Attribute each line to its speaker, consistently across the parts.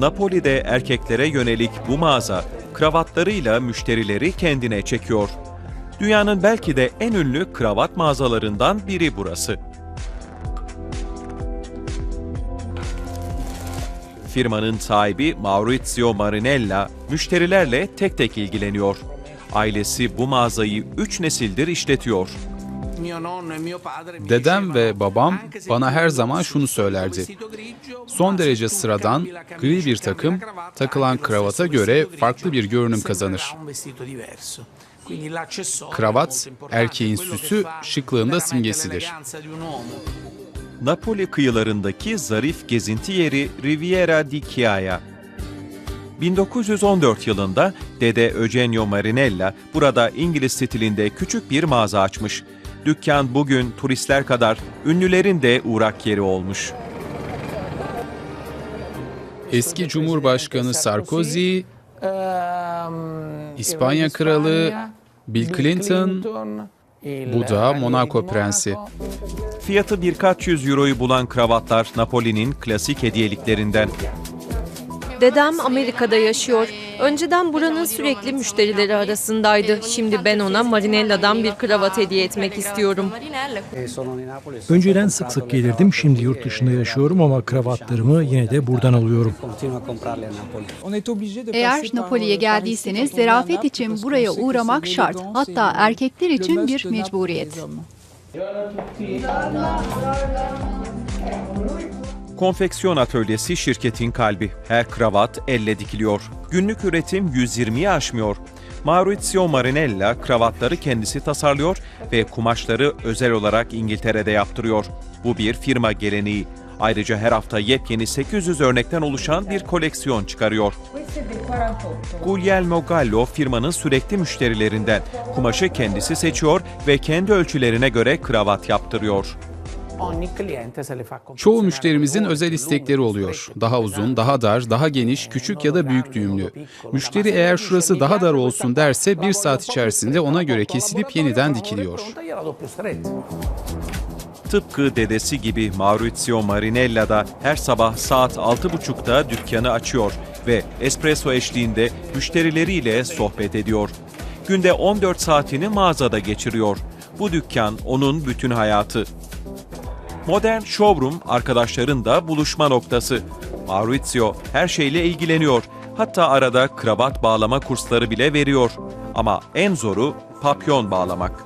Speaker 1: Napoli'de erkeklere yönelik bu mağaza kravatlarıyla müşterileri kendine çekiyor. Dünyanın belki de en ünlü kravat mağazalarından biri burası. Firmanın sahibi Maurizio Marinella müşterilerle tek tek ilgileniyor. Ailesi bu mağazayı 3 nesildir işletiyor.
Speaker 2: Dedem ve babam bana her zaman şunu söylerdi. Son derece sıradan, gri bir takım, takılan kravata göre farklı bir görünüm kazanır. Kravat, erkeğin süsü, şıklığında simgesidir.
Speaker 1: Napoli kıyılarındaki zarif gezinti yeri Riviera di Chiaia. 1914 yılında Dede Eugenio Marinella burada İngiliz stilinde küçük bir mağaza açmış. Dükkan bugün turistler kadar ünlülerin de uğrak yeri olmuş.
Speaker 2: Eski Cumhurbaşkanı Sarkozy, İspanya Kralı, Bill Clinton, bu da Monaco Prensi.
Speaker 1: Fiyatı birkaç yüz euroyu bulan kravatlar Napoli'nin klasik hediyeliklerinden.
Speaker 3: Dedem Amerika'da yaşıyor. Önceden buranın sürekli müşterileri arasındaydı. Şimdi ben ona Marinella'dan bir kravat hediye etmek istiyorum.
Speaker 4: Önceden sık sık gelirdim, şimdi yurt dışında yaşıyorum ama kravatlarımı yine de buradan alıyorum.
Speaker 5: Eğer Napoli'ye geldiyseniz zarafet için buraya uğramak şart. Hatta erkekler için bir mecburiyet.
Speaker 1: Konfeksiyon atölyesi şirketin kalbi. Her kravat elle dikiliyor. Günlük üretim 120'yi aşmıyor. Maurizio Marinella kravatları kendisi tasarlıyor ve kumaşları özel olarak İngiltere'de yaptırıyor. Bu bir firma geleneği. Ayrıca her hafta yepyeni 800 örnekten oluşan bir koleksiyon çıkarıyor. Guglielmo Gallo firmanın sürekli müşterilerinden. Kumaşı kendisi seçiyor ve kendi ölçülerine göre kravat yaptırıyor.
Speaker 2: Çoğu müşterimizin özel istekleri oluyor. Daha uzun, daha dar, daha geniş, küçük ya da büyük düğümlü. Müşteri eğer şurası daha dar olsun derse bir saat içerisinde ona göre kesilip yeniden dikiliyor.
Speaker 1: Tıpkı dedesi gibi Maurizio Marinella da her sabah saat 6.30'da dükkanı açıyor ve espresso eşliğinde müşterileriyle sohbet ediyor. Günde 14 saatini mağazada geçiriyor. Bu dükkan onun bütün hayatı. Modern showroom arkadaşların da buluşma noktası. Maurizio her şeyle ilgileniyor. Hatta arada kravat bağlama kursları bile veriyor. Ama en zoru papyon bağlamak.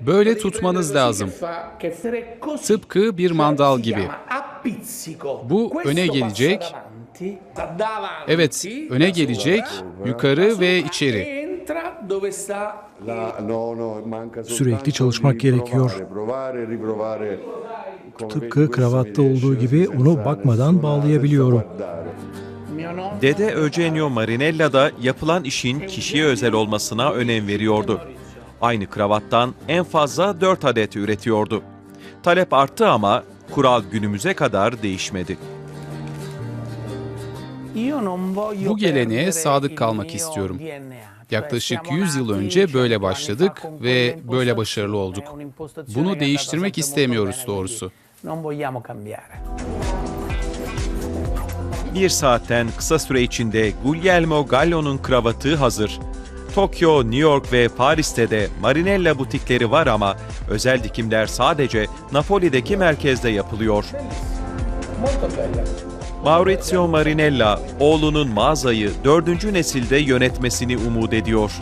Speaker 2: Böyle tutmanız lazım. Tıpkı bir mandal gibi. Bu öne gelecek. Evet, öne gelecek, yukarı ve içeri.
Speaker 4: Sürekli çalışmak gerekiyor. Tıpkı kravatta olduğu gibi onu bakmadan bağlayabiliyorum.
Speaker 1: Dede Eugenio Marinella da yapılan işin kişiye özel olmasına önem veriyordu. Aynı kravattan en fazla 4 adet üretiyordu. Talep arttı ama kural günümüze kadar değişmedi.
Speaker 2: Bu geleneğe sadık kalmak istiyorum. Yaklaşık 100 yıl önce böyle başladık ve böyle başarılı olduk. Bunu değiştirmek istemiyoruz doğrusu.
Speaker 1: Bir saatten kısa süre içinde Guglielmo Gallo'nun kravatı hazır. Tokyo, New York ve Paris'te de Marinella butikleri var ama özel dikimler sadece Napoli'deki merkezde yapılıyor. Maurizio Marinella, oğlunun mağazayı dördüncü nesilde yönetmesini umut ediyor.